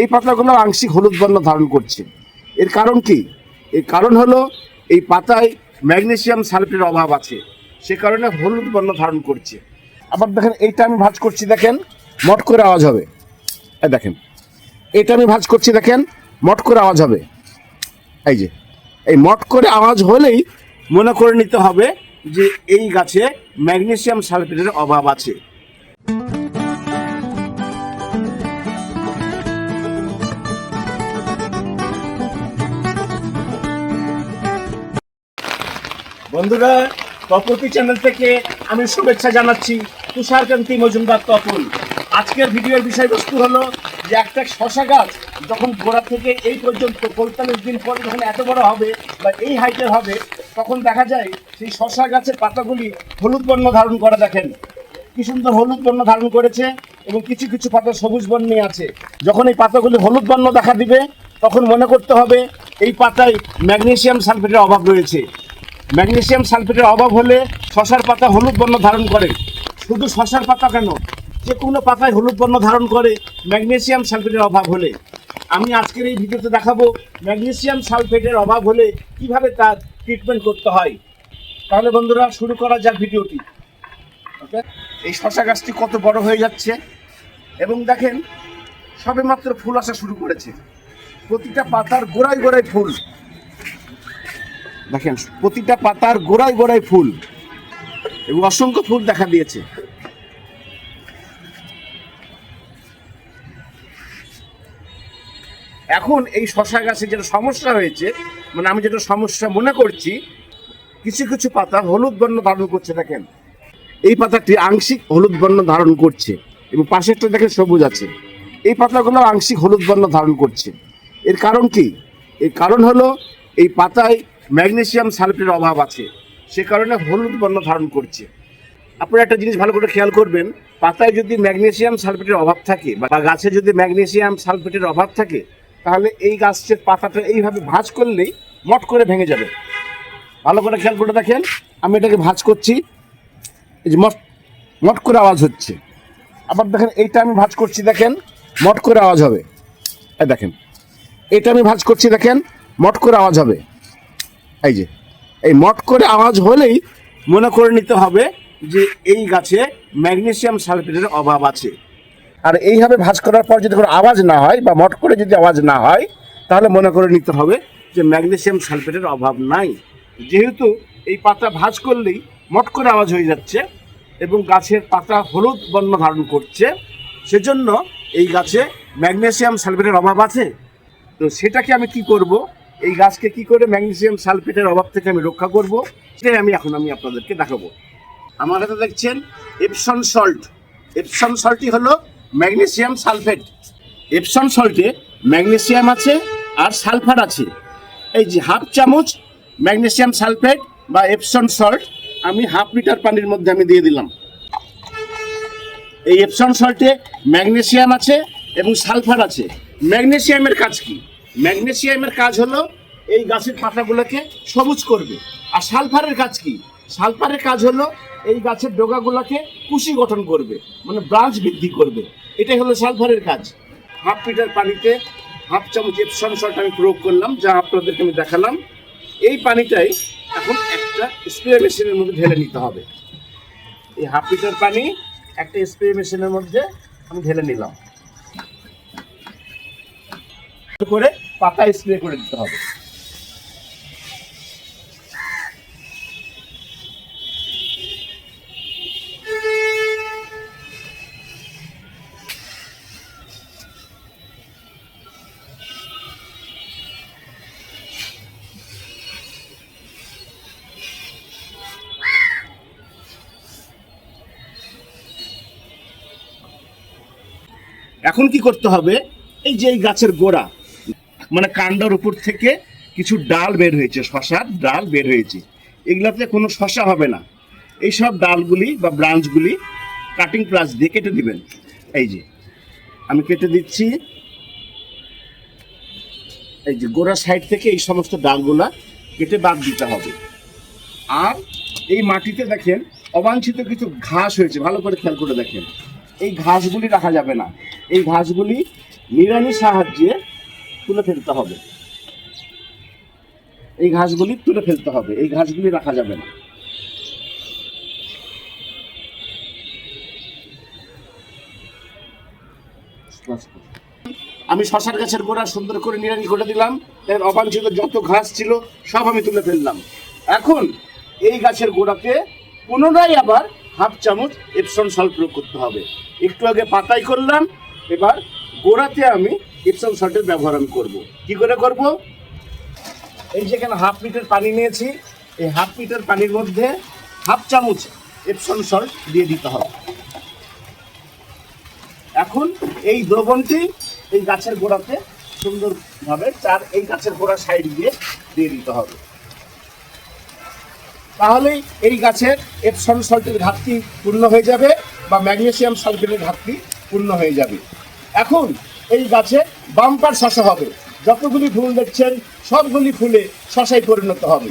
এই পাতাগুলো আংশিক হলুদ বর্ণ ধারণ করছে। এর কারণ কি? এর কারণ হলো এই পাতায় ম্যাগনেসিয়াম সালফেটের অভাব আছে, সে কারণে হলুদ বর্ণ ধারণ করছে। আবার দেখেন, এইটা আমি ভাজ করছি, দেখেন, মট করে আওয়াজ হবে। দেখেন এটা আমি ভাজ করছি, দেখেন, মট করে আওয়াজ হবে। এই যে, এই মট করে আওয়াজ হলেই মনে করে নিতে হবে যে এই গাছে ম্যাগনেসিয়াম সালফেটের অভাব আছে। বন্ধুরা, তপতি চ্যানেল থেকে আমি শুভেচ্ছা জানাচ্ছি তুষারকান্তি মজুমদার তপন। আজকের ভিডিওর বিষয়বস্তু হলো যে একটা শশা গাছ যখন গোড়া থেকে এই পর্যন্ত পঁয়তাল্লিশ দিন পরে যখন এত বড় হবে বা এই হাইটের হবে, তখন দেখা যায় সেই শশা গাছের পাতাগুলি হলুদ বর্ণ ধারণ করা দেখেন। কি সুন্দর হলুদ বর্ণ ধারণ করেছে এবং কিছু কিছু পাতা সবুজ বর্ণে আছে। যখন এই পাতাগুলি হলুদ বর্ণ দেখা দিবে, তখন মনে করতে হবে এই পাতায় ম্যাগনেশিয়াম সালফেটের অভাব রয়েছে। ম্যাগনেসিয়াম সালফেটের অভাব হলে শশার পাতা হলুদ বর্ণ ধারণ করে। শুধু শশার পাতা কেন? যে কোনো পাতায় হলুদ বর্ণ ধারণ করে ম্যাগনেসিয়াম সালফেটের অভাব হলে। আমি আজকের এই ভিডিওতে দেখাবো ম্যাগনেসিয়াম সালফেটের অভাব হলে কীভাবে তার ট্রিটমেন্ট করতে হয়। তাহলে বন্ধুরা, শুরু করা যাক ভিডিওটি। ওকে এই শশা গাছটি কত বড় হয়ে যাচ্ছে? এবং দেখেন সবে মাত্র ফুল আসা শুরু করেছে। প্রতিটা পাতার গোড়ায় গোড়ায় ফুল। দেখেন, প্রতিটা পাতার গোড়ায় গোড়ায় ফুল। এবং অসংখ্য ফুল দেখা দিয়েছে। এখন এই শশা গাছে যেটা সমস্যা হয়েছে মানে আমি যেটা সমস্যা মনে করছি, কিছু কিছু পাতা হলুদ বর্ণ ধারণ করছে, দেখেন। এই পাতাটি আংশিক হলুদ বর্ণ ধারণ করছে এবং পাশেরটা দেখেন সবুজ আছে। এই পাতাগুলো আংশিক হলুদ বর্ণ ধারণ করছে। এর কারণ কি? এর কারণ হলো, এই পাতায় ম্যাগনেসিয়াম সালফেটের অভাব আছে, সে কারণে হলুদ বর্ণ ধারণ করছে। আপনারা একটা জিনিস ভালো করে খেয়াল করবেন, পাতায় যদি ম্যাগনেশিয়াম সালফেটের অভাব থাকে বা গাছে যদি ম্যাগনেশিয়াম সালফেটের অভাব থাকে, তাহলে এই গাছের পাতাটা এইভাবে ভাঁজ করলেই মট করে ভেঙে যাবে। ভালো করে খেয়াল করে দেখেন, আমি এটাকে ভাঁজ করছি, এই যে মট মট করে আওয়াজ হচ্ছে। আবার দেখেন, এইটা আমি ভাঁজ করছি, দেখেন, মট করে আওয়াজ হবে। দেখেন এটা আমি ভাঁজ করছি, দেখেন, মট করে আওয়াজ হবে। এই যে, এই মট করে আওয়াজ হলেই মনে করে নিতে হবে যে এই গাছে ম্যাগনেসিয়াম সালফেটের অভাব আছে। আর এইভাবে ভাঁজ করার পর যদি কোনো আওয়াজ না হয় বা মট করে যদি আওয়াজ না হয়, তাহলে মনে করে নিতে হবে যে ম্যাগনেসিয়াম সালফেটের অভাব নাই। যেহেতু এই পাতা ভাঁজ করলেই মট করে আওয়াজ হয়ে যাচ্ছে এবং গাছের পাতা হলুদ বর্ণ ধারণ করছে, সেজন্য এই গাছে ম্যাগনেসিয়াম সালফেটের অভাব আছে। তো সেটাকে আমি কি করব? এই গাছকে কি করে ম্যাগনেসিয়াম সালফেটের অভাব থেকে আমি রক্ষা করব, সেটাই আমি এখন আমি আপনাদেরকে দেখাবো। আমার হাতে দেখছেন এপসন সল্ট এপসন সল্টই হলো ম্যাগনেসিয়াম সালফেট। এপসন সল্টে ম্যাগনেসিয়াম আছে আর সালফার আছে। এই যে হাফ চামচ ম্যাগনেসিয়াম সালফেট বা এপসন সল্ট আমি হাফ লিটার পানির মধ্যে আমি দিয়ে দিলাম। এই এপসন সল্টে ম্যাগনেসিয়াম আছে এবং সালফার আছে। ম্যাগনেসিয়ামের কাজ কি? ম্যাগনেসিয়ামের কাজ হলো এই গাছের পাতাগুলোকে সবুজ করবে। আর সালফারের কাজ কি? সালফারের কাজ হলো এই গাছের ডোগাগুলোকে কুশি গঠন করবে মানে ব্রাঞ্চ বৃদ্ধি করবে। এটাই হলো সালফারের কাজ। হাফ লিটার পানিতে হাফ চামচ এপসন সল্ট আমি প্রয়োগ করলাম, যা আপনাদেরকে আমি দেখালাম। এই পানিটাই এখন একটা স্প্রে মেশিনের মধ্যে ঢেলে নিতে হবে। এই হাফ লিটার পানি একটা স্প্রে মেশিনের মধ্যে আমি ঢেলে নিলাম। করে পাতা স্প্রে করে দিতে হবে। এখন কি করতে হবে? এই যে এই গাছের গোড়া মানে কাণ্ডর উপর থেকে কিছু ডাল বের হয়েছে, শশার ডাল বের হয়েছে। এগুলাতে কোনো শশা হবে না। এই সব ডালগুলি বা ব্রাঞ্চগুলি কাটিং প্লাস দিয়ে কেটে দিবেন। এই যে, আমি কেটে দিচ্ছি। এই যে গোড়া সাইড থেকে এই সমস্ত ডালগুলা কেটে বাদ দিতে হবে। আর এই মাটিতে দেখেন, অবাঞ্ছিত কিছু ঘাস হয়েছে। ভালো করে খেয়াল করে দেখেন। এই ঘাসগুলি রাখা যাবে না। এই ঘাসগুলি নিড়ানির সাহায্যে তুলে ফেলতে হবে। এই ঘাসগুলি তুলে ফেলতে হবে। এই ঘাসগুলি রাখা যাবে না। আমি শশার গাছের গোড়া সুন্দর করে নিড়ানি করে দিলাম। এর অবাঞ্ছিত যত ঘাস ছিল, সব আমি তুলে ফেললাম। এখন এই গাছের গোড়াতে পুনরায় আবার হাফ চামচ এপসন সল্ট প্রয়োগ করতে হবে। একটু আগে পাতাই করলাম, এবার গোড়াতে আমি এপসন সল্টের ব্যবহার আমি করব। কি করে করব? এই যেখানে হাফ লিটার পানি নিয়েছি, এই হাফ লিটার পানির মধ্যে হাফ চামচ এপসন সল্ট দিয়ে দিতে হবে। এখন এই দ্রবণটি এই গাছের গোড়াতে সুন্দরভাবে চার এই গাছের গোড়া সাইড দিয়ে দিয়ে দিতে হবে। তাহলেই এই গাছের এপসন সল্টের ঘাটতি পূর্ণ হয়ে যাবে বা ম্যাগনেসিয়াম সালফেটের ঘাটতি পূর্ণ হয়ে যাবে। এখন এই গাছে বাম্পার শশা হবে। যতগুলি ফুল দেখছেন সবগুলি ফুলে শশায় পরিণত হবে।